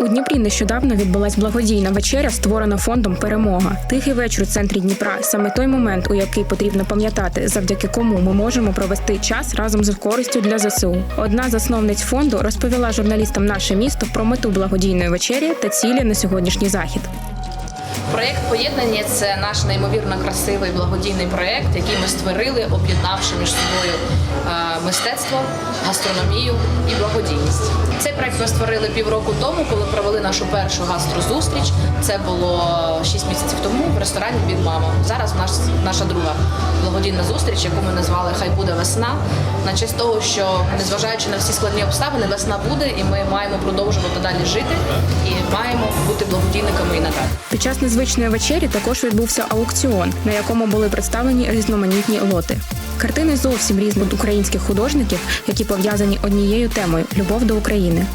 У Дніпрі нещодавно відбулась благодійна вечеря, створена фондом Перемога. Тихий вечір у центрі Дніпра саме той момент, у який потрібно пам'ятати, завдяки кому ми можемо провести час разом з користю для ЗСУ. Одна засновниць фонду розповіла журналістам наше місто про мету благодійної вечері та цілі на сьогоднішній захід. Проєкт поєднання це наш неймовірно красивий благодійний проєкт, який ми створили, об'єднавши між собою е, мистецтво, гастрономію і благодійність. Цей проєкт ми створили півроку тому, коли провели нашу першу гастрозустріч. Це було 6 місяців тому в ресторані від мама. Зараз наш, наша друга благодійна зустріч, яку ми назвали Хай буде весна. На честь того, що незважаючи на всі складні обставини, весна буде, і ми маємо продовжувати далі жити і маємо бути благодійниками і надалі. Під час незвичної вечері також відбувся аукціон, на якому були представлені різноманітні лоти. Картини зовсім різних українських художників, які пов'язані однією темою любов до України.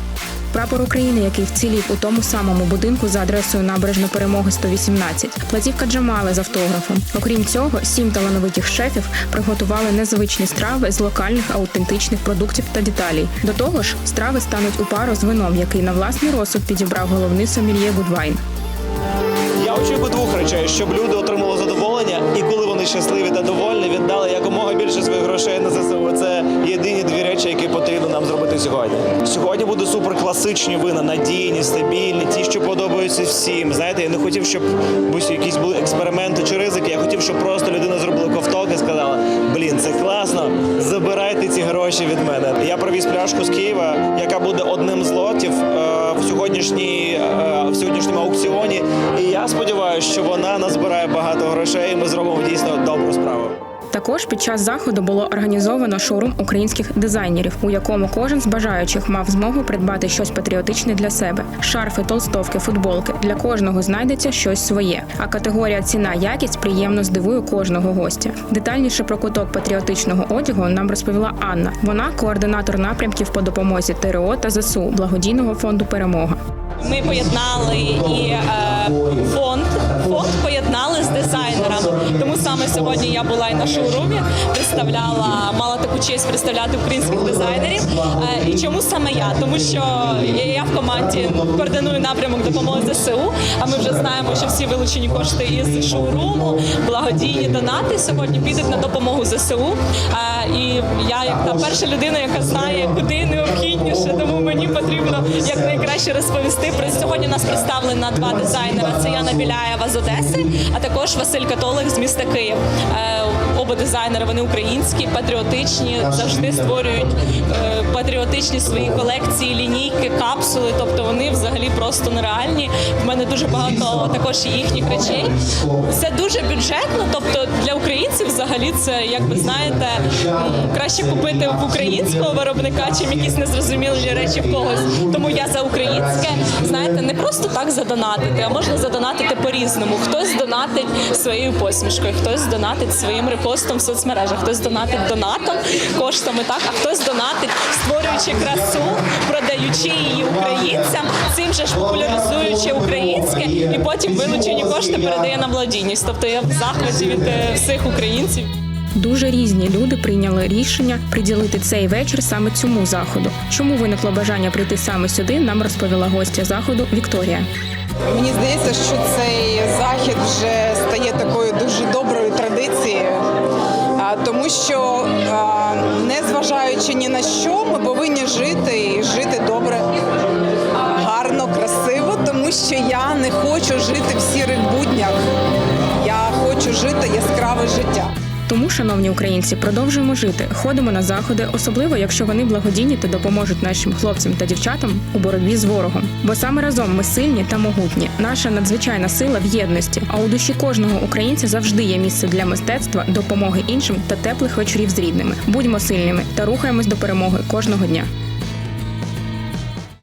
Прапор України, який вцілів у тому самому будинку за адресою набережної перемоги 118, платівка Джамали з автографом. Окрім цього, сім талановитих шефів приготували незвичні страви з локальних аутентичних продуктів та деталей. До того ж, страви стануть у пару з вином, який на власний розсуд підібрав головний сомельє Гудвайн. Я очікую двох речей, щоб люди отримали задоволення, і коли вони щасливі та довольні, віддали якомога більше своїх грошей сьогодні. Сьогодні будуть суперкласичні вина, надійні, стабільні, ті, що подобаються всім. Знаєте, я не хотів, щоб будь якісь були експерименти чи ризики. Я хотів, щоб просто людина зробила ковток і сказала: Блін, це класно, забирайте ці гроші від мене. Я привіз пляшку з Києва, яка буде одним з лотів е, в сьогоднішній е, в сьогоднішньому аукціоні. І я сподіваюся, що вона назбирає багато грошей. і Ми зробимо дійсно добру справу. Також під час заходу було організовано шоурум українських дизайнерів, у якому кожен з бажаючих мав змогу придбати щось патріотичне для себе: шарфи, толстовки, футболки. Для кожного знайдеться щось своє. А категорія ціна якість приємно здивує кожного гостя. Детальніше про куток патріотичного одягу нам розповіла Анна. Вона координатор напрямків по допомозі ТРО та ЗСУ благодійного фонду Перемога. Ми поєднали і е, фонд. Тому саме сьогодні я була і на шоурумі, представляла, мала таку честь представляти українських дизайнерів. Е, і чому саме я? Тому що я, в команді координую напрямок допомоги ЗСУ. А ми вже знаємо, що всі вилучені кошти із шоуруму, благодійні донати сьогодні підуть на допомогу ЗСУ. Е, і я, як та перша людина, яка знає, куди необхідніше, тому мені потрібно якнайкраще розповісти. Сьогодні нас представлено два дизайнера: це Яна Біляєва з Одеси, а також Василь Католик з міста Київ. Е, Оба дизайнери вони українські, патріотичні, завжди створюють е, патріотичні свої колекції, лінійки, капсули. Тобто вони взагалі просто нереальні. В мене дуже багато також їхніх речей. Все дуже бюджетно. Тобто для українців взагалі це, як ви знаєте, краще купити в українського виробника, чим якісь незрозумілі речі в когось. Тому я за українське. Знаєте, не просто так задонатити, а можна задонатити по-різному. Хтось донатить своєю посмішкою, хтось донатить своїм репостом в соцмережах, хтось донатить донатом, коштами, так, а хтось донатить, створюючи красу, продаючи її українцям, цим же ж популяризуючи українське, і потім вилучені кошти передає на благодійність. Тобто я в захваті від е, всіх українців. Дуже різні люди прийняли рішення приділити цей вечір саме цьому заходу. Чому виникло бажання прийти саме сюди? Нам розповіла гостя заходу Вікторія. Мені здається, що цей захід вже тому що, а, незважаючи ні на що, ми повинні жити і жити добре, гарно, красиво, тому що я не хочу жити в сірих буднях. Я хочу жити яскраве життя. Тому, шановні українці, продовжуємо жити, ходимо на заходи, особливо якщо вони благодійні та допоможуть нашим хлопцям та дівчатам у боротьбі з ворогом. Бо саме разом ми сильні та могутні. Наша надзвичайна сила в єдності. А у душі кожного українця завжди є місце для мистецтва, допомоги іншим та теплих вечорів з рідними. Будьмо сильними та рухаємось до перемоги кожного дня.